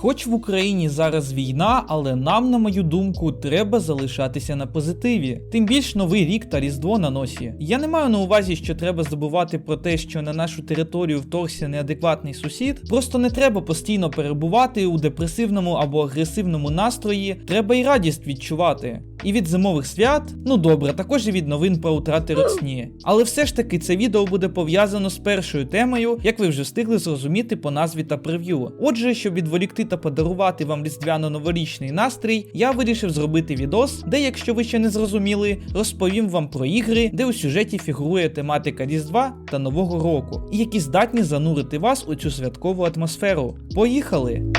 Хоч в Україні зараз війна, але нам, на мою думку, треба залишатися на позитиві. Тим більш новий рік та Різдво на носі. Я не маю на увазі, що треба забувати про те, що на нашу територію вторгся неадекватний сусід. Просто не треба постійно перебувати у депресивному або агресивному настрої. Треба і радість відчувати. І від зимових свят, ну добре, також і від новин про утрати родсні. Але все ж таки це відео буде пов'язано з першою темою, як ви вже встигли зрозуміти по назві та прев'ю. Отже, щоб відволікти та подарувати вам різдвяно-новорічний настрій, я вирішив зробити відос, де, якщо ви ще не зрозуміли, розповім вам про ігри, де у сюжеті фігурує тематика Різдва та Нового року, і які здатні занурити вас у цю святкову атмосферу. Поїхали!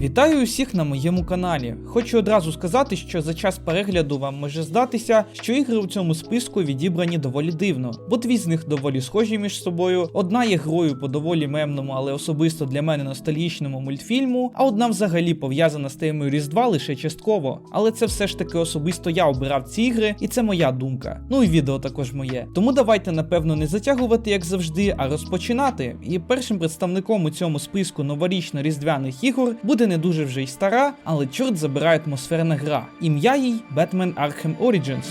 Вітаю усіх на моєму каналі. Хочу одразу сказати, що за час перегляду вам може здатися, що ігри у цьому списку відібрані доволі дивно, бо дві з них доволі схожі між собою. Одна є грою по доволі мемному, але особисто для мене ностальгічному мультфільму, а одна взагалі пов'язана з темою Різдва лише частково. Але це все ж таки особисто я обирав ці ігри, і це моя думка. Ну і відео також моє. Тому давайте, напевно, не затягувати, як завжди, а розпочинати. І першим представником у цьому списку новорічно-різдвяних ігор буде не дуже вже й стара, але чорт забирає атмосферна гра. Ім'я їй Batman Arkham Origins.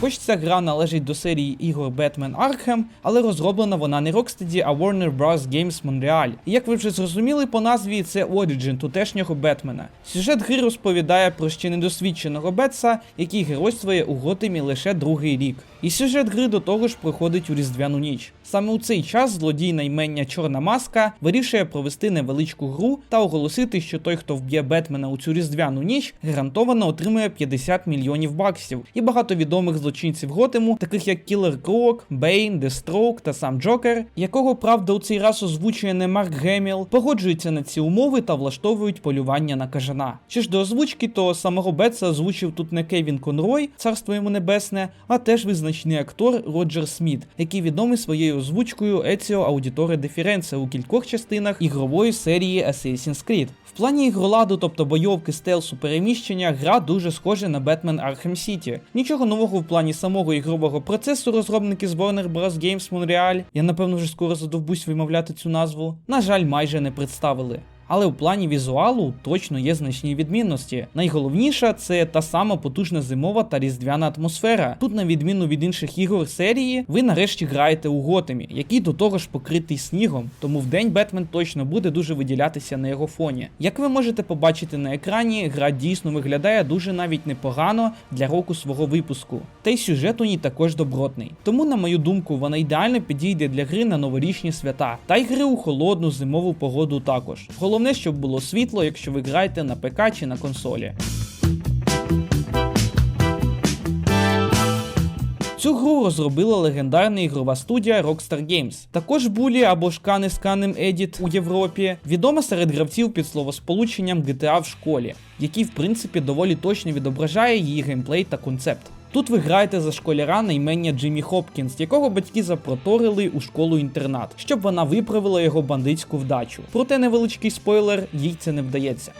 Хоч ця гра належить до серії ігор Batman Arkham, але розроблена вона не Rocksteady, а Warner Bros. Games Montreal. І як ви вже зрозуміли по назві, це Origin тутешнього Бетмена. Сюжет гри розповідає про ще недосвідченого Бетса, який геройствує у Готемі лише другий рік. І сюжет гри до того ж проходить у Різдвяну ніч. Саме у цей час злодій на імення Чорна Маска вирішує провести невеличку гру та оголосити, що той, хто вб'є Бетмена у цю різдвяну ніч, гарантовано отримує 50 мільйонів баксів. І багато відомих злочинців Готему, таких як Кілер Крок, Бейн, Дестроук та сам Джокер, якого правда у цей раз озвучує не Марк Геміл, погоджуються на ці умови та влаштовують полювання на кажана. Чи ж до озвучки, то самого Бетса озвучив тут не Кевін Конрой, царство йому небесне, а теж визначний актор Роджер Сміт, який відомий своєю озвучкою Еціо Аудіторе Дефіренце у кількох частинах ігрової серії Assassin's Creed. В плані ігроладу, тобто бойовки, стелсу, переміщення, гра дуже схожа на Batman Arkham City. Нічого нового в плані самого ігрового процесу розробники з Warner Bros. Games Montreal, я напевно вже скоро задовбусь вимовляти цю назву, на жаль, майже не представили. Але у плані візуалу точно є значні відмінності. Найголовніша це та сама потужна зимова та різдвяна атмосфера. Тут, на відміну від інших ігор серії, ви нарешті граєте у Готемі, який до того ж покритий снігом, тому вдень Бетмен точно буде дуже виділятися на його фоні. Як ви можете побачити на екрані, гра дійсно виглядає дуже навіть непогано для року свого випуску. Та й сюжет у ній також добротний. Тому, на мою думку, вона ідеально підійде для гри на новорічні свята, та й гри у холодну зимову погоду також. Головне, щоб було світло, якщо ви граєте на ПК чи на консолі. Цю гру розробила легендарна ігрова студія Rockstar Games. Також булі або ж Кани з Канем Edit у Європі, відома серед гравців під словосполученням GTA в школі, який в принципі доволі точно відображає її геймплей та концепт. Тут ви граєте за школяра на ім'я Джиммі Хопкінс, якого батьки запроторили у школу-інтернат, щоб вона виправила його бандитську вдачу. Проте невеличкий спойлер, їй це не вдається.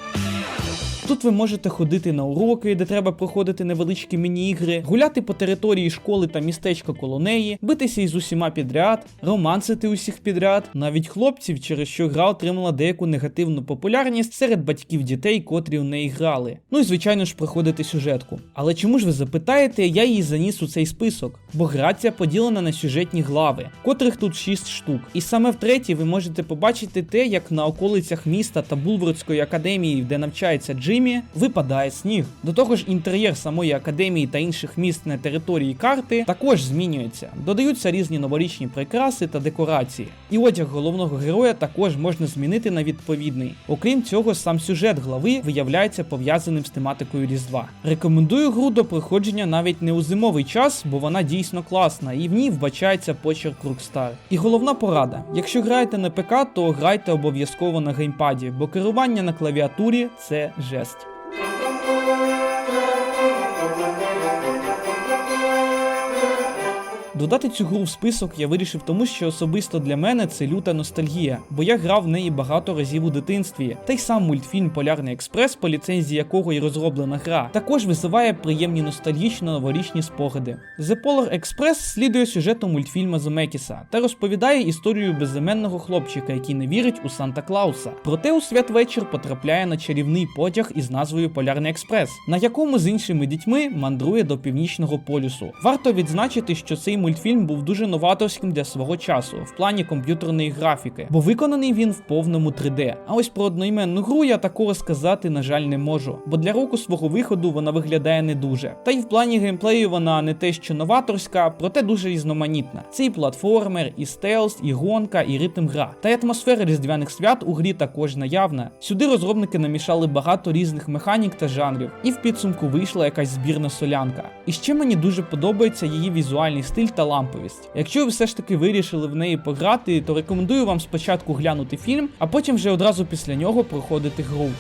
Тут ви можете ходити на уроки, де треба проходити невеличкі міні-ігри, гуляти по території школи та містечка коло неї, битися із усіма підряд, романсити усіх підряд, навіть хлопців, через що гра отримала деяку негативну популярність серед батьків дітей, котрі у неї грали. Ну і звичайно ж проходити сюжетку. Але чому ж ви запитаєте, я її заніс у цей список? Бо гра ця поділена на сюжетні глави, котрих тут 6 штук. І саме в третій ви можете побачити те, як на околицях міста та Булвордської академії, де навчається Джиммі, випадає сніг. До того ж, інтер'єр самої академії та інших міст на території карти також змінюється. Додаються різні новорічні прикраси та декорації. І одяг головного героя також можна змінити на відповідний. Окрім цього, сам сюжет глави виявляється пов'язаним з тематикою Різдва. Рекомендую гру до проходження навіть не у зимовий час, бо вона дійсно класна, і в ній вбачається почерк Rockstar. І головна порада: якщо граєте на ПК, то грайте обов'язково на геймпаді, бо керування на клавіатурі це жест. Додати цю гру в список я вирішив тому, що особисто для мене це люта ностальгія, бо я грав в неї багато разів у дитинстві. Та й сам мультфільм Полярний експрес, по ліцензії якого й розроблена гра, також визиває приємні ностальгічно новорічні спогади. The Polar Express слідує сюжету мультфільму Земекіса та розповідає історію безіменного хлопчика, який не вірить у Санта Клауса. Проте у святвечір потрапляє на чарівний потяг із назвою Полярний експрес, на якому з іншими дітьми мандрує до північного полюсу. Варто відзначити, що цей мультфільм був дуже новаторським для свого часу в плані комп'ютерної графіки, бо виконаний він в повному 3D. А ось про одноіменну гру я такого сказати, на жаль, не можу, бо для року свого виходу вона виглядає не дуже. Та й в плані геймплею вона не те, що новаторська, проте дуже різноманітна. Це і платформер, і стелс, і гонка, і ритм гра. Та й атмосфера різдвяних свят у грі також наявна. Сюди розробники намішали багато різних механік та жанрів, і в підсумку вийшла якась збірна солянка. І ще мені дуже подобається її візуальний стиль та ламповість. Якщо ви все ж таки вирішили в неї пограти, то рекомендую вам спочатку глянути фільм, а потім вже одразу після нього проходити гру.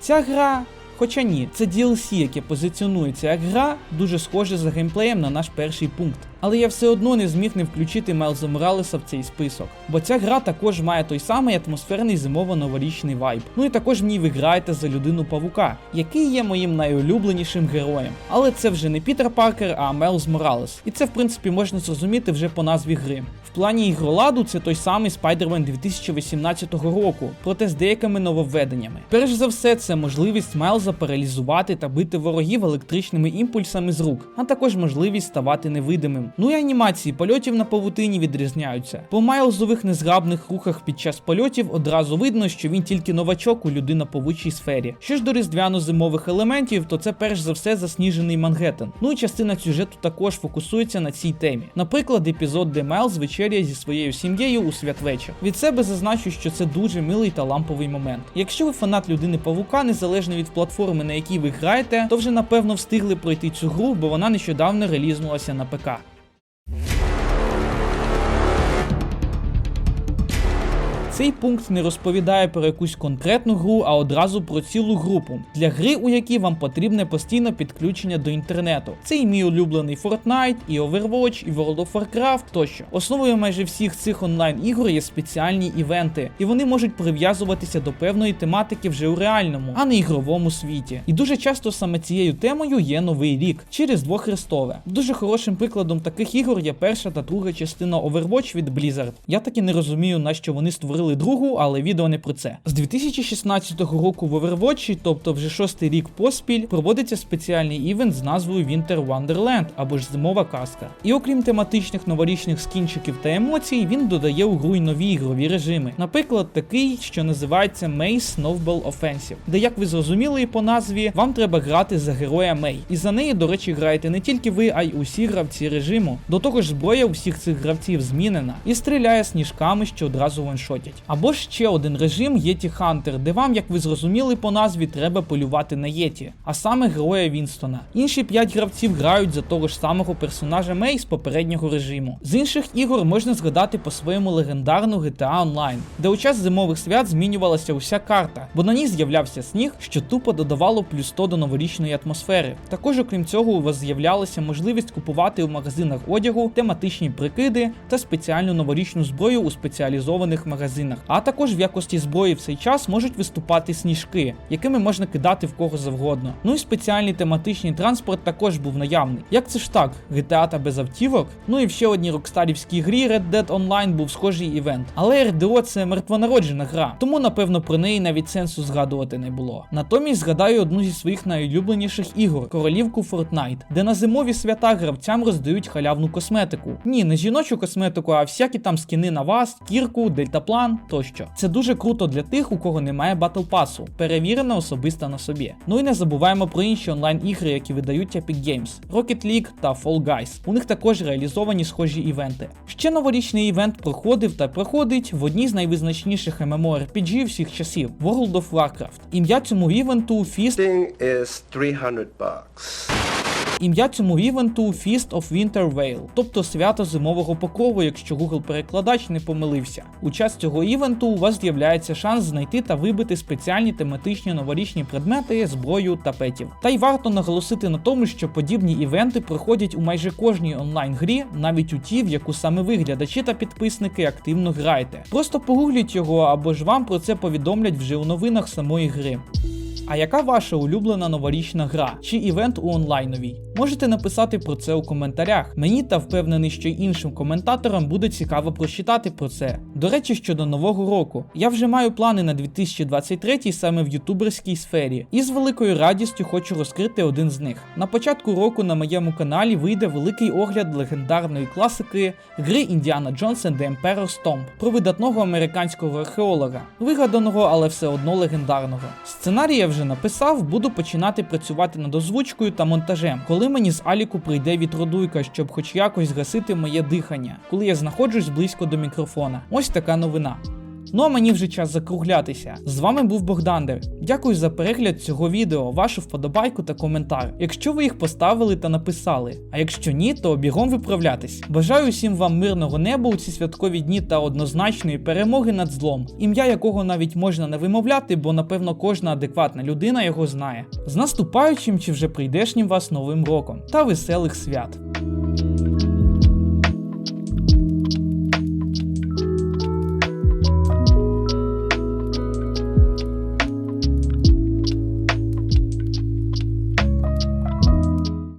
Ця гра. Хоча ні, це DLC, яке позиціонується як гра, дуже схоже за геймплеєм на наш перший пункт. Але я все одно не зміг не включити Мелза Моралеса в цей список, бо ця гра також має той самий атмосферний зимово-новорічний вайб. Ну і також в ній ви граєте за людину павука, який є моїм найулюбленішим героєм. Але це вже не Пітер Паркер, а Мелз Моралес. І це в принципі можна зрозуміти вже по назві гри. В плані ігроладу це той самий Spider-Man 2018 року, проте з деякими нововведеннями. Перш за все, це можливість Майлза паралізувати та бити ворогів електричними імпульсами з рук, а також можливість ставати невидимим. Ну і анімації польотів на павутині відрізняються. По Майлзових незграбних рухах під час польотів одразу видно, що він тільки новачок у людиноповучій сфері. Що ж до різдвяно-зимових елементів, то це перш за все засніжений Мангеттен. Ну і частина сюжету також фокусується на цій темі. Наприклад, епізод, де Майлз вечеряє зі своєю сім'єю у святвечір. Від себе зазначу, що це дуже милий та ламповий момент. Якщо ви фанат людини павука, незалежно від платформи, на якій ви граєте, то вже напевно встигли пройти цю гру, бо вона нещодавно релізнулася на ПК. Цей пункт не розповідає про якусь конкретну гру, а одразу про цілу групу для гри, у якій вам потрібне постійне підключення до інтернету. Це і мій улюблений Fortnite, і Overwatch, і World of Warcraft тощо. Основою майже всіх цих онлайн ігор є спеціальні івенти, і вони можуть прив'язуватися до певної тематики вже у реальному, а не ігровому світі. І дуже часто саме цією темою є новий рік через Різдво Христове. Дуже хорошим прикладом таких ігор є перша та друга частина Overwatch від Blizzard. Я таки не розумію, на що вони створили другу, але відео не про це. З 2016 року в Overwatch, тобто вже шостий рік поспіль, проводиться спеціальний івент з назвою Winter Wonderland або ж зимова казка. І окрім тематичних новорічних скінчиків та емоцій, він додає у гру й нові ігрові режими. Наприклад, такий, що називається May Snowball Offensive, де, як ви зрозуміли і по назві, вам треба грати за героя Мей. І за неї, до речі, граєте не тільки ви, а й усі гравці режиму. До того ж, зброя у всіх цих гравців змінена і стріляє сніжками, що одразу ваншотять. Або ще один режим Єті Хантер, де вам, як ви зрозуміли по назві, треба полювати на Єті, а саме героя Вінстона. Інші 5 гравців грають за того ж самого персонажа Мей з попереднього режиму. З інших ігор можна згадати по-своєму легендарну GTA Online, де у час зимових свят змінювалася уся карта, бо на ній з'являвся сніг, що тупо додавало плюс 100 до новорічної атмосфери. Також, окрім цього, у вас з'являлася можливість купувати у магазинах одягу, тематичні прикиди та спеціальну новорічну зброю у спеціалізованих магазинах. А також в якості зброї в цей час можуть виступати сніжки, якими можна кидати в кого завгодно. Ну і спеціальний тематичний транспорт також був наявний. Як це ж так? GTA та без автівок? Ну і в ще одній рокстарівській грі Red Dead Online був схожий івент. Але RDO це мертвонароджена гра, тому напевно про неї навіть сенсу згадувати не було. Натомість згадаю одну зі своїх найулюбленіших ігор королівку Fortnite, де на зимові свята гравцям роздають халявну косметику. Ні, не жіночу косметику, а всякі там скини на вас, кірку, дельтаплан тощо. Це дуже круто для тих, у кого немає батл пасу, перевірено особисто на собі. Ну і не забуваємо про інші онлайн-ігри, які видають Epic Games, Rocket League та Fall Guys. У них також реалізовані схожі івенти. Ще новорічний івент проходив та проходить в одній з найвизначніших MMORPG всіх часів World of Warcraft. Ім'я цьому івенту thing is 300 bucks. Ім'я цьому івенту Feast of Winter Veil, тобто свято зимового покрову, якщо Google перекладач не помилився. У час цього івенту у вас з'являється шанс знайти та вибити спеціальні тематичні новорічні предмети, зброю та петів. Та й варто наголосити на тому, що подібні івенти проходять у майже кожній онлайн-грі, навіть у ті, в яку саме ви глядачі та підписники активно граєте. Просто погугліть його або ж вам про це повідомлять вже у новинах самої гри. А яка ваша улюблена новорічна гра чи івент у онлайновій? Можете написати про це у коментарях. Мені та впевнений, що іншим коментаторам буде цікаво прочитати про це. До речі, щодо нового року, я вже маю плани на 2023 саме в ютуберській сфері, і з великою радістю хочу розкрити один з них. На початку року на моєму каналі вийде великий огляд легендарної класики гри Індіана Джонс and the Emperor's Tomb про видатного американського археолога, вигаданого, але все одно легендарного. Сценарій я вже написав, буду починати працювати над озвучкою та монтажем, коли мені з Аліку прийде вітродуйка, щоб хоч якось гасити моє дихання, коли я знаходжусь близько до мікрофона. Ось така новина. Ну а мені вже час закруглятися. З вами був Богдандер. Дякую за перегляд цього відео, вашу вподобайку та коментар. Якщо ви їх поставили та написали. А якщо ні, то бігом виправлятись. Бажаю усім вам мирного неба у ці святкові дні та однозначної перемоги над злом, ім'я якого навіть можна не вимовляти, бо напевно кожна адекватна людина його знає. З наступаючим чи вже прийдешнім вас новим роком та веселих свят!